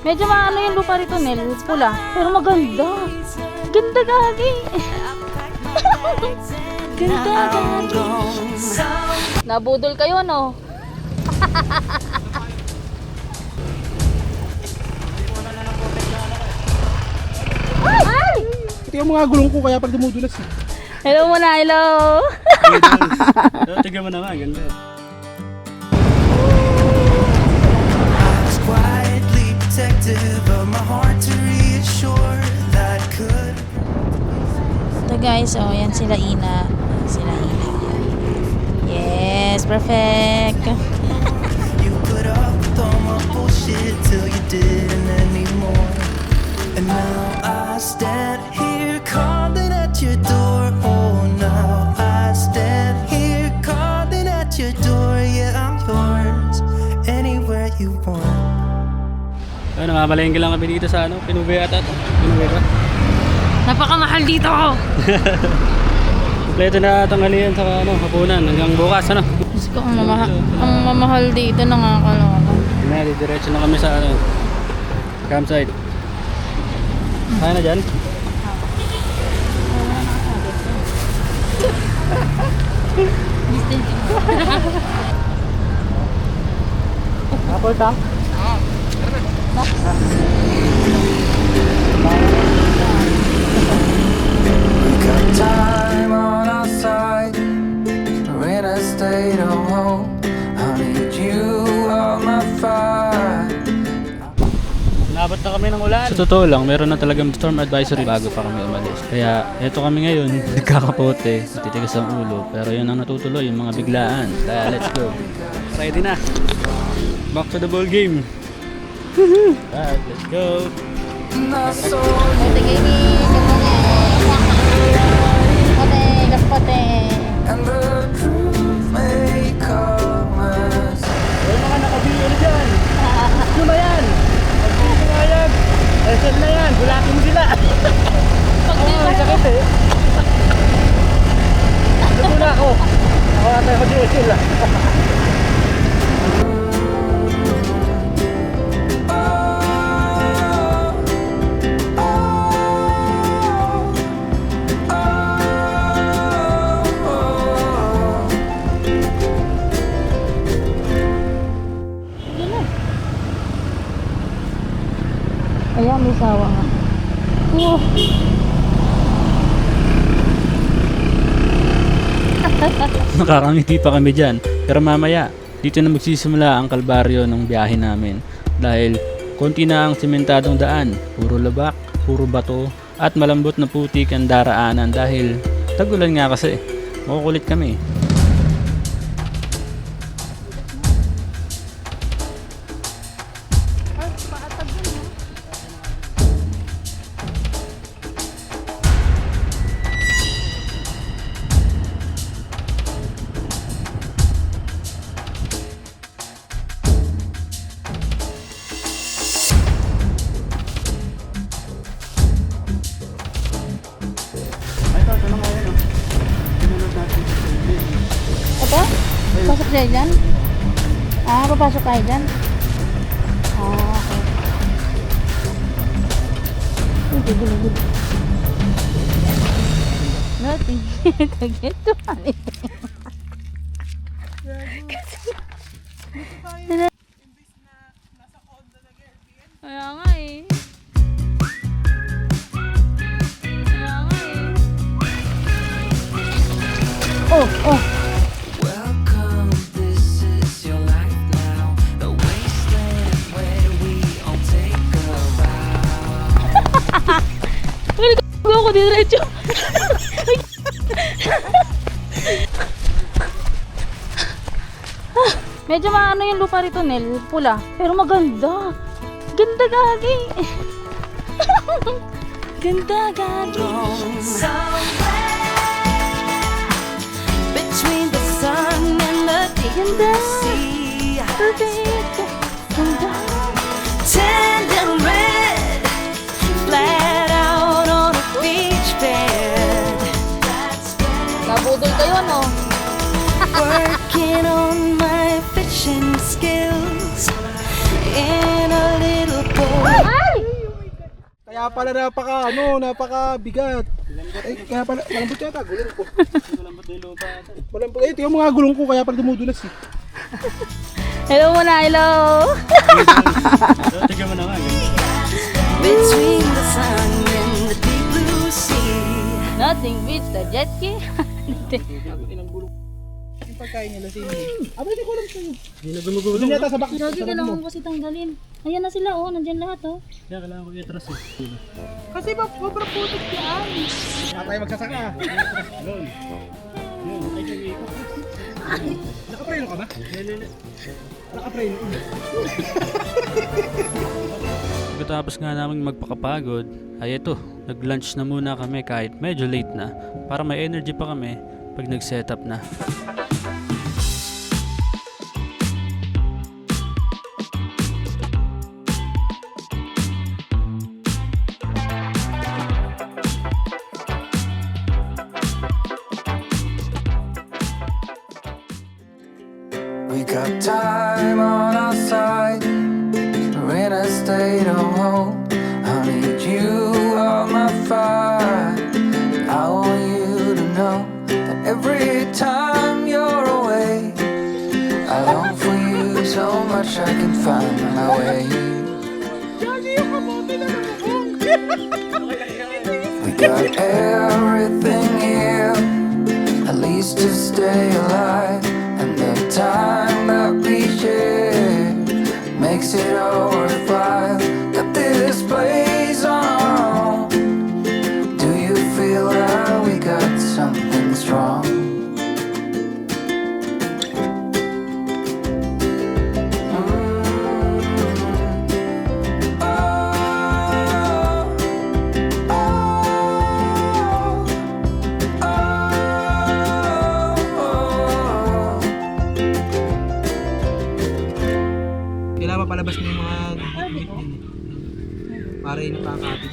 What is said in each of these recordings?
Medyo maano yung lupa rito, Nel. Pula. Pero maganda. Ganda gagi. Ganda gagi. Nabudol kayo, no? Ay! Ito yung mga gulong ko kaya pag dumudulas. eh. Hello muna, hello. Tignan mo naman, ganda. Ito guys, oh, yan sila Ina. Sila Ina. Yes, perfect. you put up with all my bullshit till you didn't anymore. And now I stand here calling at your door. Oh, now I stand namamalengke lang kami dito sa ano, Pinuwe ata to. Pinuwe ba? Napakamahal dito. Kompleto na tanghalian sa ano, hapunan hanggang bukas ano. Diyos ko, ang, mamahal, ang mamahal dito, nakakaloka. Na, diretso na kami sa ano, campsite. Kaya na dyan? Apple tank? We got time on our side. We're in a state of home. I need you on my fire. Nabot na kami ng ulan. Sa totoo lang, meron na talagang storm advisory bago pa kami umalis. Kaya eto kami ngayon, nagkakapote, titigas ang ulo. Pero yun ang natutuloy, yung mga biglaan. Kaya let's go. Ready na. Back to the ball game. Alright, let's go. Soul. Pote gini, kapote. Pote, kapote. And the truth may come as May mga nakabili na dyan. Ano ba yan? Pag hindi pumayag, SM na yan. Gulatin mo sila. Di Oh, sakit eh. Ito na ako. Ako ata yung mag-DSL ah. Ayan, may sawa nga. Oh. Nakakangiti pa kami dyan. Pero mamaya, dito na magsisimula ang kalbaryo ng biyahe namin. Dahil konti na ang simentadong daan. Puro labak, puro bato, at malambot na putik ang daraanan dahil tagulan nga kasi. Makukulit kami. Tayo dyan? Ah, papasok tayo dyan? Ah, okay. Uy, gulo, gulo. Nothing. Tagay to, honey. Eh. Kaya nga eh. Oh, oh. Medyo maano yung lupa rito, Nel. Pula. Pero maganda. Ganda gagi. Ganda gagi. Between the sun and the deep Ganda. sea, Perfect. Ganda. tender on my fishing skills in a little boat Kaya pala napaka, ano, napaka bigat. Ay, kaya pala, malambot yata, gulong ko. Malambot na yung lupa ito. Malambot, eh, tingnan mo nga gulong ko, kaya pala dumudulas eh. Hello muna, hello! Tignan mo na nga. Between the sun and the deep blue sea. Nothing beats the jet ski. Yung pagkain nila, sino? Aba, hindi ko alam sa'yo. Hindi na gumugulong. Hindi yata sa bakit. Mo. kailangan ko kasi tanggalin. Ayan na sila, oh. Nandyan lahat, oh. Kaya kailangan ko i-atras eh. Kasi ba, sobrang putik yan. Baka tayo magsasaka. Yun. Yun. Ay, ay, ay. Nakapreno ka ba? Nakapreno. Pagkatapos nga namin magpakapagod, ay ito, nag-lunch na muna kami kahit medyo late na para may energy pa kami pag nag-setup na. Much I can find my way. We got everything here, at least to stay alive. And the time that we share makes it all worthwhile. Mapalabas mo yung mga din. Para yung nakakapit.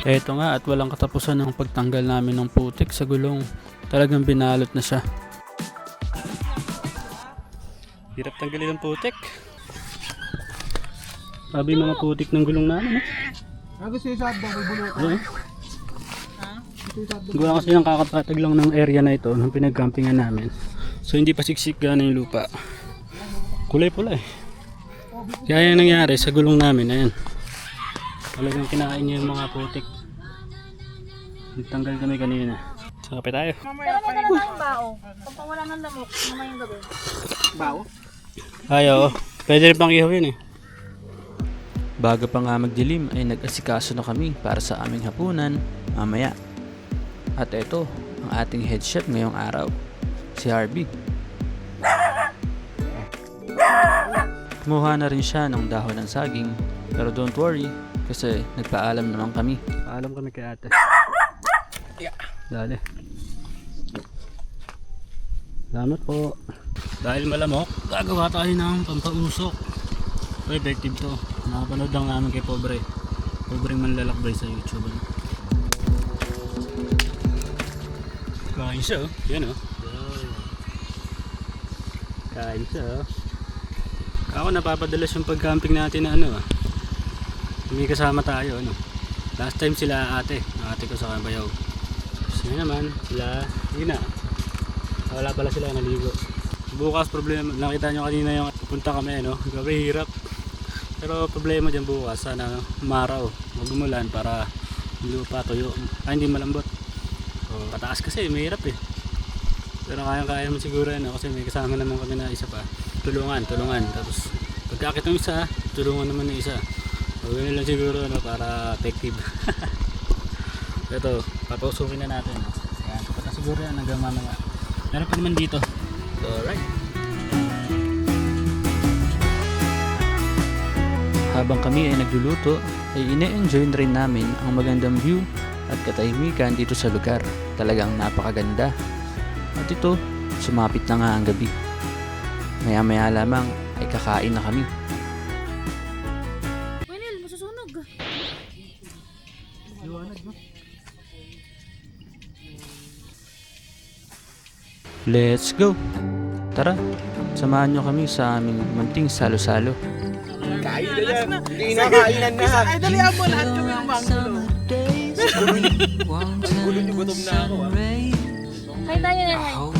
Eto nga at walang katapusan ng pagtanggal namin ng putik sa gulong. Talagang binalot na siya. Hirap tanggalin ng putik. Sabi mga putik ng gulong namin. Eh. Ah, gusto yung sabdo, may bulo ko. Yung sabdo. Gawa kasi ng kakapatag lang ng area na ito ng pinagcampingan namin. So hindi pa siksik gana yung lupa. Kulay pula eh. Kaya yung nangyari sa gulong namin, ayan. Talagang kinain niya yung mga putik. Nagtanggal kami kanina. So kapit tayo. Pero may dala tayong bao. Pag wala ng lamok, mamayang gabi. Bao? Ay oo. Pwede rin pang ihaw yun eh. Bago pa nga magdilim ay nag-asikaso na kami para sa aming hapunan mamaya. At ito, ang ating head chef ngayong araw, si Harvey. Kumuha na rin siya ng dahon ng saging, pero don't worry, kasi nagpaalam naman kami. Paalam kami kay ate. Dali. Salamat po. Dahil malamok, gagawa tayo ng pampausok. So, effective to. Nakapanood lang namin kay Pobre. Pobreng manlalakbay sa YouTube. Ano? Kain siya oh. Yan oh. Kain siya oh. Ako napapadalas yung pag-camping natin na ano ah. May kasama tayo ano. Last time sila ate. Ate ko sa Kabayaw. Yun naman, sila, yun. Wala pala sila naligo. Bukas problema, nakita nyo kanina yung punta kami no. Gabi hirap. Pero problema dyan bukas, sana umaraw, magumulan para lupa tuyo. Ay hindi malambot. So, pataas kasi, mahirap eh. Pero kaya-kaya naman siguro yan no? kasi may kasama naman kami na isa pa. Tulungan, tulungan. Tapos pagkakit ng isa, tulungan naman ng isa. So, ganun lang siguro no, para effective. Ito, papausukin na natin. Yan, sapat na siguro yan hanggang mamaya. Meron pa naman dito. So, right. Habang kami ay nagluluto, ay ine-enjoy rin namin ang magandang view at katahimikan dito sa lugar. Talagang napakaganda. At ito, sumapit na nga ang gabi. Maya-maya lamang ay kakain na kami. Winil, masusunog. Let's go! Tara, samahan nyo kami sa aming munting salo-salo. Kain na yan. Hindi na kainan na. Ay, dali mo lahat kami ang mangulo. Gulo niyo gutom na ako ah. Hi tayo na. Hi.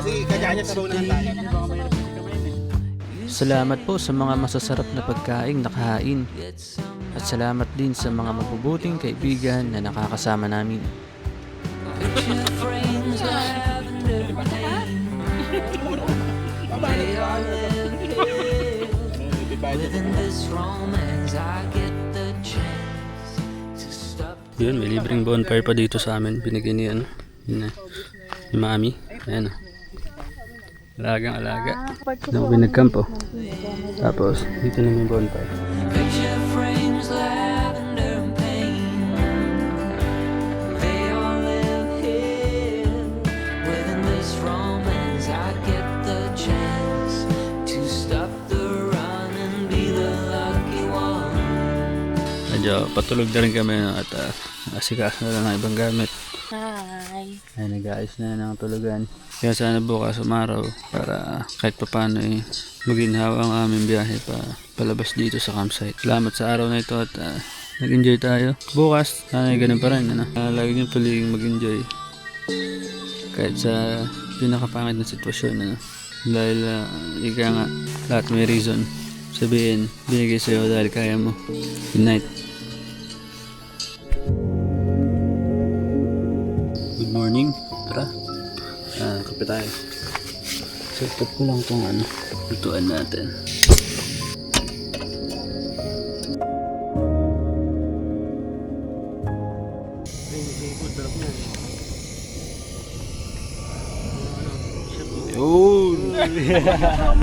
Kasi kanya-kanya sa na tayo. Salamat po sa mga masasarap na pagkaing nakahain. At salamat din sa mga mabubuting kaibigan na nakakasama namin. Yun, may libreng bonfire pa dito sa amin. Binigyan ni ano, yun na, ni Mami. Ayan o. Alagang alaga. Doon kami nagkampo. Tapos, dito na may bonfire. Medyo patulog na rin kami at uh, asikas na lang ng ibang gamit. Hi. Ay, nag-aayos na ng tulugan. Kaya sana bukas umaraw para kahit papano eh, maginhawa ang aming biyahe pa palabas dito sa campsite. Salamat sa araw na ito at ah, nag-enjoy tayo. Bukas, sana ganun pa rin. Ano? Uh, lagi nyo paliging mag-enjoy. Kahit sa pinakapangit na sitwasyon. Ano? Dahil uh, ika nga, lahat may reason. Sabihin, binigay sa'yo dahil kaya mo. Good night. Morning. Tara. Ah, kape tayo. Set up ko lang kung ano. Lutuan natin.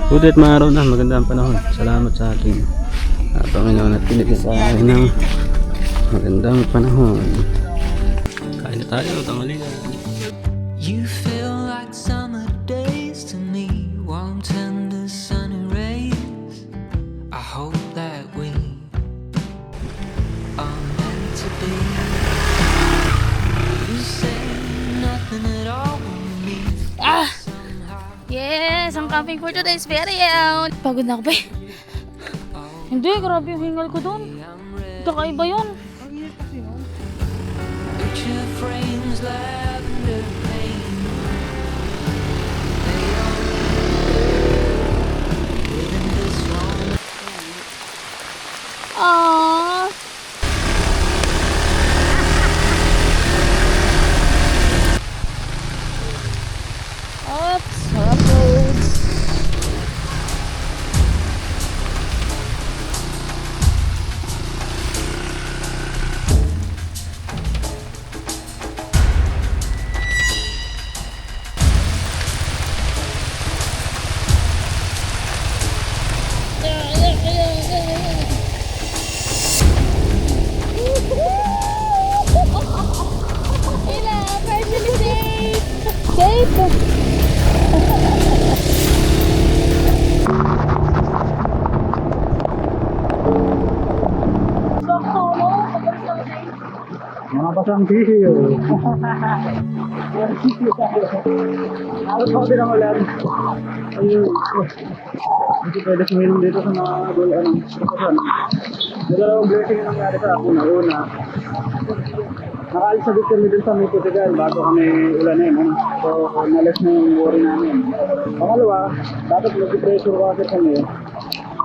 Buti at maaraw na. Maganda ang panahon. Salamat sa ating ah, Panginoon at pinigyan sa akin ng magandang panahon. Kain na tayo, tanghalian. You like be. Ah! Yes, ang camping for today is very out. Pagod na ako eh. Hindi, grabe yung hingal ko doon. Kakaiba yun. Picture frames, lavender Pasang sisiyo. Alas ako din ang ulan. Ayun. Hindi pwede suminom dito sa mga gul ano. Dalawang blessing yung nangyari sa ako na una. Nakaalis na dito kami dun sa may Portugal bago kami ulanin. Ano? So, nalas na yung worry namin. Pangalawa, dapat mag-pressure washer kami.